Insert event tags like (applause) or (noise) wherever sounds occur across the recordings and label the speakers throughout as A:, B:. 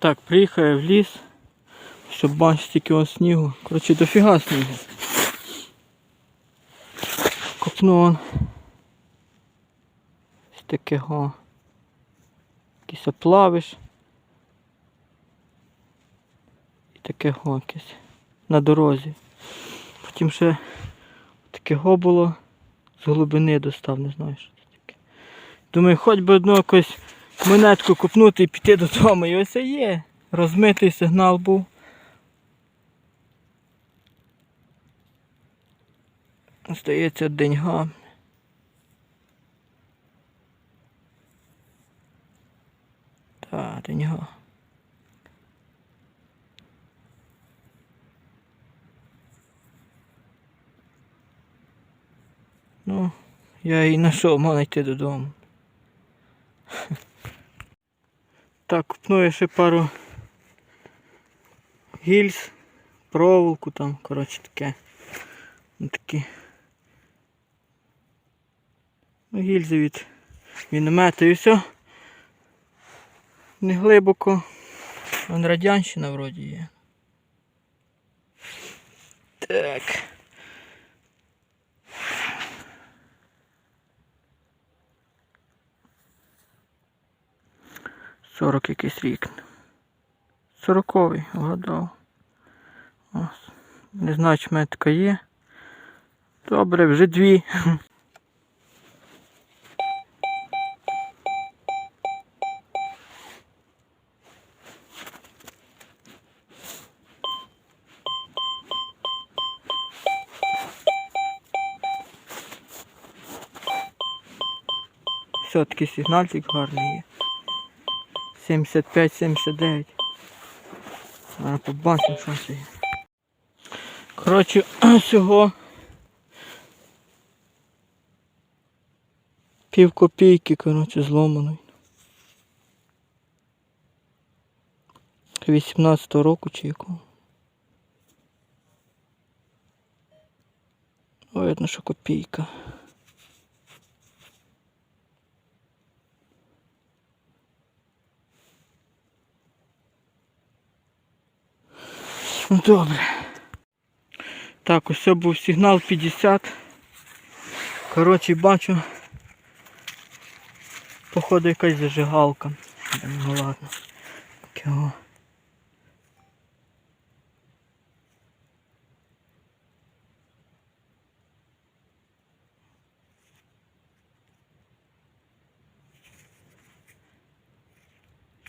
A: Так, приїхав в ліс, щоб бачити стільки ось снігу. Коротше, дофіга снігу. Копну он. Ось такого. Якийсь оплавиш. І такого якесь. На дорозі. Потім ще такого було. З глибини достав, не знаю, що це таке. Думаю, хоч би одну якусь монетку купнути і піти додому. І ось є. Розмитий сигнал був. Здається, деньга. Так, деньга. Ну, я і знайшов, можна йти додому. Так, купну я ще пару гільз, проволоку там, коротше таке. Ну, такі. Ну, гільзи від міномета і все. Не глибоко. Вон радянщина вроді є. Так. Сорок якийсь рік. Сороковий, вгадав. Ось. Не знаю, чи мене є. Добре, вже дві. Все-таки сигнальчик гарний є. 75-79. Зараз побачимо, що це є. Коротше, (clears throat) всього пів копійки, коротше, зломаної. 18 року чи якого. Видно, що копійка. Ну добре. Так, ось це був сигнал 50. Коротше, бачу. Походу якась зажигалка. Ну ладно. Кого?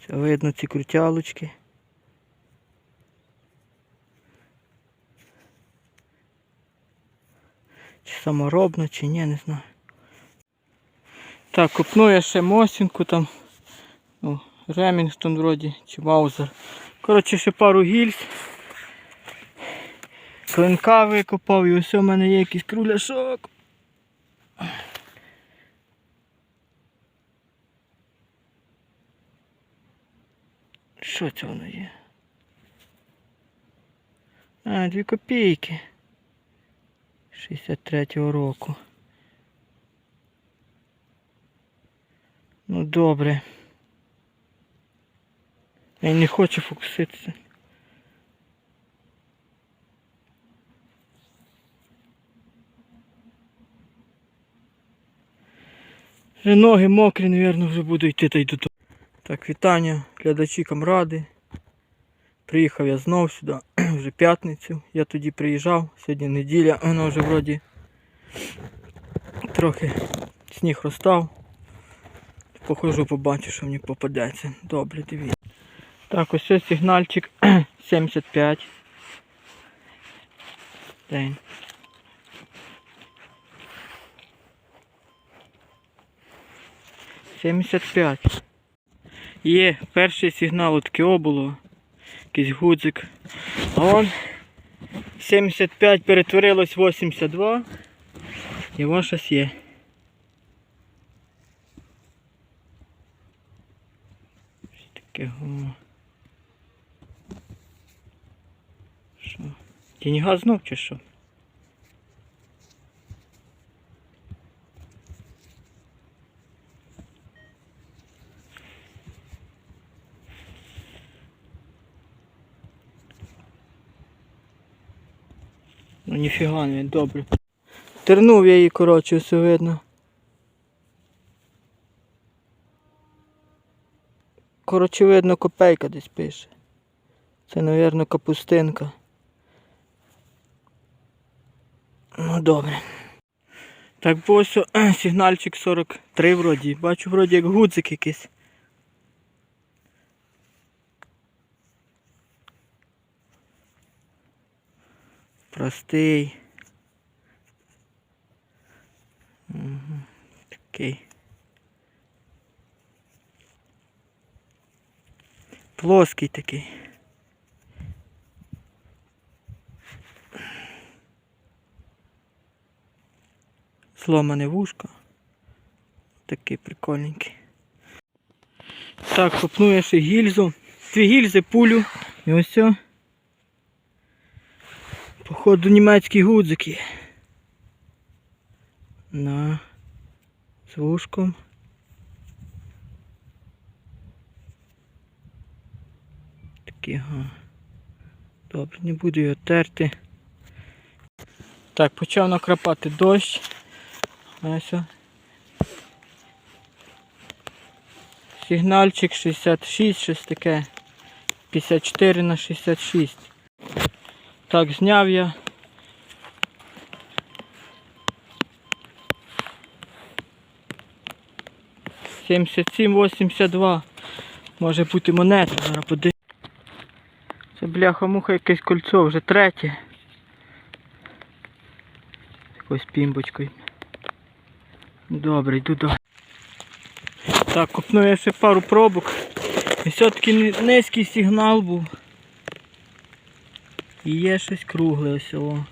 A: Це видно ці крутялочки. Саморобно, чи ні, не знаю. Так, купну я ще Мосінку там. Ну, Ремінгтон вроді, чи Маузер. Коротше, ще пару гільз. Клинка викопав і ось у мене є якийсь кругляшок. Що це воно є? А, дві копійки. 63-го року. Ну добре. Я не хочу фокуситися. Вже ноги мокрі, мабуть, вже буду йти та й додому. Так, вітання, глядачі камради. Приїхав я знов сюди, вже п'ятницю. Я тоді приїжджав, сьогодні неділя, воно вже вроді трохи сніг розстав. Похожу, побачу, що мені попадеться. Добре, дивіться. Так, ось ось сигнальчик (clears throat) 75. День. Сімдесят п'ять. Є перший сигнал от КО було. Якийсь гудзик. А он 75 перетворилось 82. І вон щось є. Щось такого. Що? Тіньга знов чи що? Ну ніфіга не добре. Тернув я її, коротше, все видно. Коротше, видно, копейка десь пише. Це, мабуть, капустинка. Ну добре. Так, ось сигнальчик 43 вроді. Бачу, вроді як гудзик якийсь. Простий. Угу. Такий. Плоский такий. Зломане вушко. Такий прикольненький. Так, копну я ще гільзу. Дві гільзи, пулю. І ось. Походу німецькі гудзики. На з вушком. Такі, га. Добре, не буду його терти. Так, почав накрапати дощ. Ось. Сигнальчик 66, щось таке. 54 на 66. Так, зняв я. Сімдесят сім, вісімдесят два. Може бути монета, зараз подивимось. Це бляха-муха якесь кольцо, вже третє. З Якоюсь пімбочкою. Добре, йду до. Так, купну я ще пару пробок. І все-таки низький сигнал був. І є щось кругле ось о.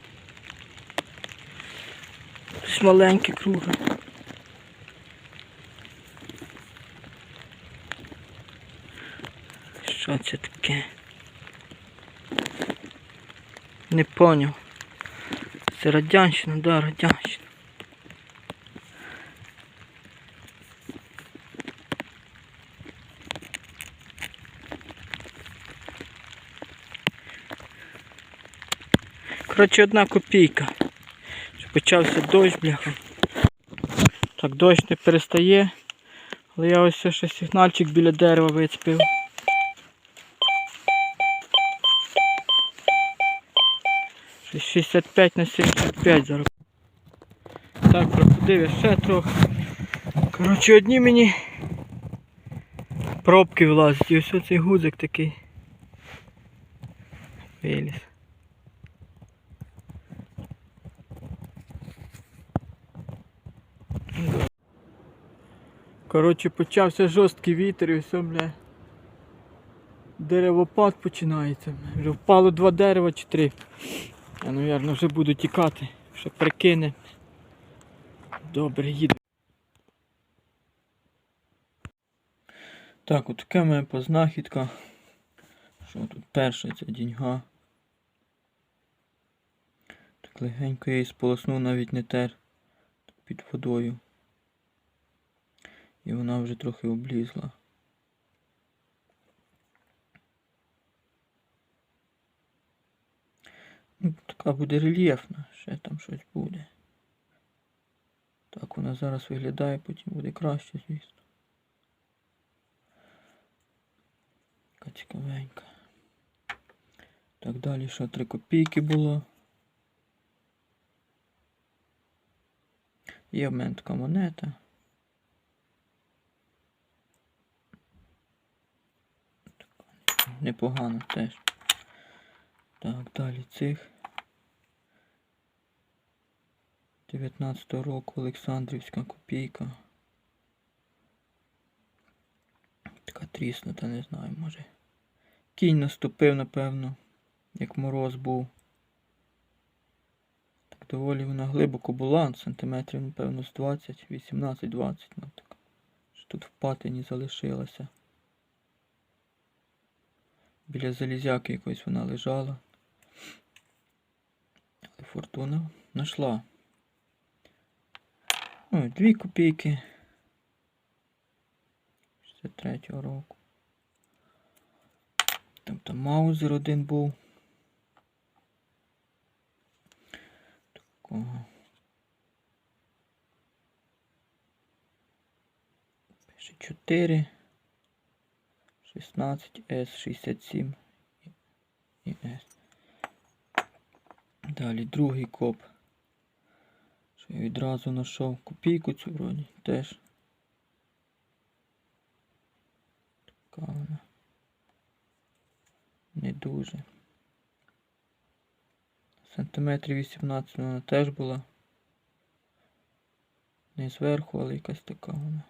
A: Щось маленьке кругле. Що це таке? Не поняв. Це радянщина, да, радянщина. Коротше, одна копійка. Почався дощ, бляха. Так, дощ не перестає. Але я ось ще сигнальчик біля дерева вицепив. Щось 65 на 75 зараз. Так, проходив я ще трохи. Коротше, одні мені пробки влазять. І ось оцей гудзик такий. Виліз. Коротше, почався жорсткий вітер і все, бля. Деревопад починається. Вже впало два дерева чи три. Я, мабуть, вже буду тікати. Ще прикине. Добре, їду. Так, от таке в мене по знахідках. Що тут перша ця діньга. Так легенько я її сполоснув, навіть не тер. Під водою. І вона вже трохи облізла. Ну, така буде рельєфна, ще там щось буде. Так вона зараз виглядає, потім буде краще, звісно. Така цікавенька. Так далі, що 3 копійки було. Є в мене така монета. Непогано теж. Так, далі цих. 19 року Олександрівська копійка. Така тріснута, не знаю, може. Кінь наступив, напевно, як мороз був. Так доволі вона глибоко була, сантиметрів, напевно, з 20, 18-20, ну так. Що тут в патині залишилася. Біля залізяки якоїсь вона лежала. Але фортуна знайшла. Ну, дві копійки. 63-го року. Там там маузер один був. Такого. Пише 4. 16, С67 і С. Далі другий коп. Що я відразу знайшов копійку цю вроді теж. Така вона. Не дуже. Сантиметрів 18 вона теж була. Не зверху, але якась така вона.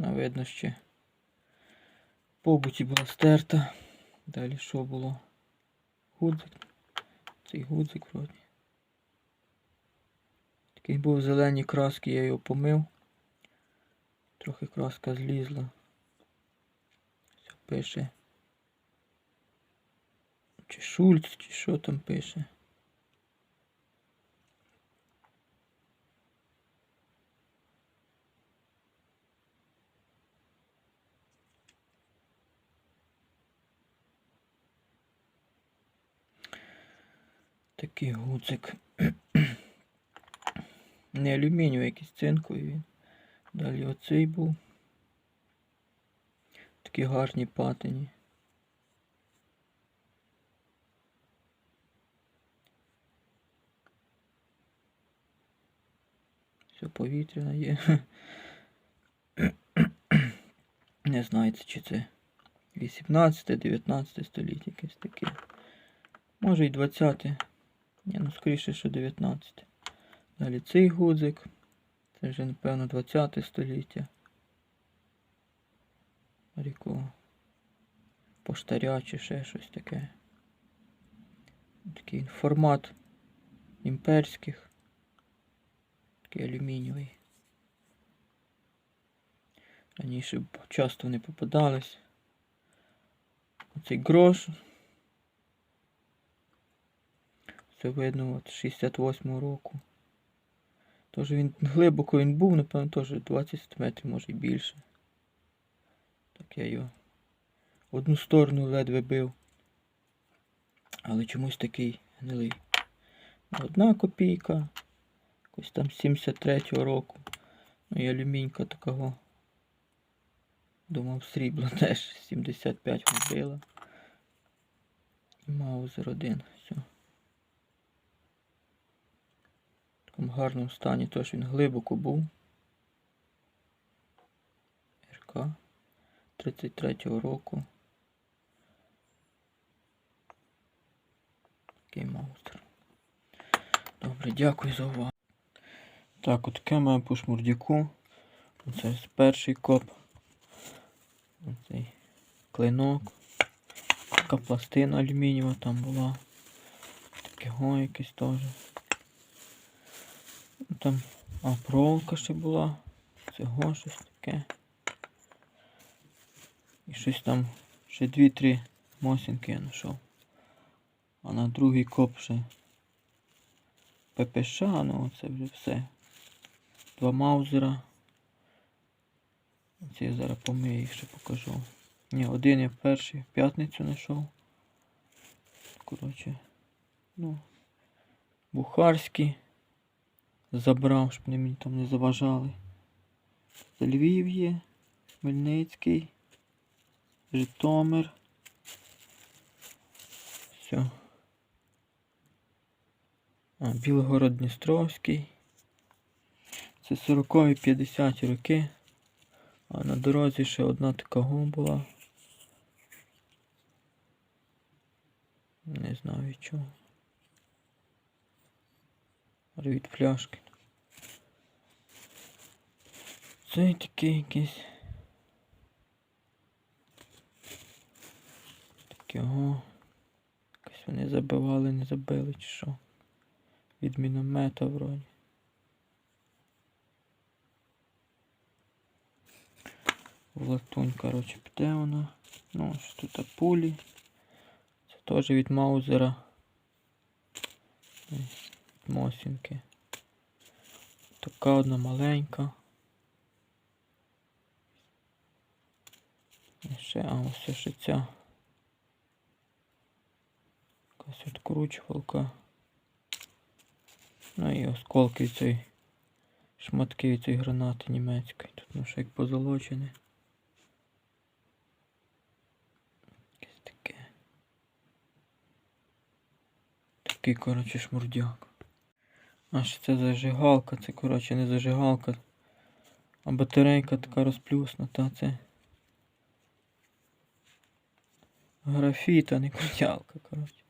A: Вона видно ще по буті була стерта. Далі що було? Гудзик. Цей гудзик вроді. Такий був зелені краски, я його помив. Трохи краска злізла. Все пише. Чи Шульц, чи що там пише. Такий гудзик. (clears throat) Не алюмінієвий, якийсь цинковий він. Далі оцей був. Такі гарні патині. Все повітряне є. (clears throat) Не знаю, чи це 18-19 століття якесь таке. Може і 20. Ні, ну скоріше, що 19. Далі цей гудзик. Це вже, напевно, 20 століття. Ріку. Поштаря чи ще щось таке. Такий формат імперських. Такий алюмінієвий. Раніше часто не попадались. Оцей грош. Це видно от 68 року. Тож він ну, глибоко він був, напевно, теж 20 см, може і більше. Так я його одну сторону ледве бив. Але чомусь такий гнилий. Ну, одна копійка. Якось там 73-го року. Ну і алюмінька такого. Думав, срібло (laughs) теж 75 вбила. Маузер 1. Такому гарному стані, тож він глибоко був. РК 33-го року. Такий маузер. Добре, дякую за увагу. Так, от таке має по шмурдяку. Оце перший коп. Оцей клинок. Така пластина алюмінієва там була. Таке го якесь теж. Там а, проволока ще була. Цього щось таке. І щось там ще дві-три мосінки я знайшов. А на другий коп ще ППШ, ну це вже все. Два маузера. Це я зараз помию їх ще покажу. Ні, один я перший в п'ятницю знайшов. Коротше, ну, бухарський. Забрав, щоб вони мені там не заважали. Це Львів є, Хмельницький, Житомир. Все. А, Білгород Дністровський. Це 40-50 роки. А на дорозі ще одна така го була. Не знаю чого. Від пляшки. Це такий якийсь. Такого. Якось вони забивали, не забили чи що. Від міномета вроді. В латунь, коротше, піде вона. Ну, що тут пулі. Це теж від Маузера. Ось, Мосінки. Така одна маленька. І ще, а ось ще ця. Якась відкручувалка. Ну і осколки цієї шматки від цієї гранати німецької. Тут ну ще як позолочене. Якесь таке. Такий, коротше, шмурдяк. А що це зажигалка? Це, коротше, не зажигалка. А батарейка така розплюснута, це. Графіт, а не крутялка, коротше.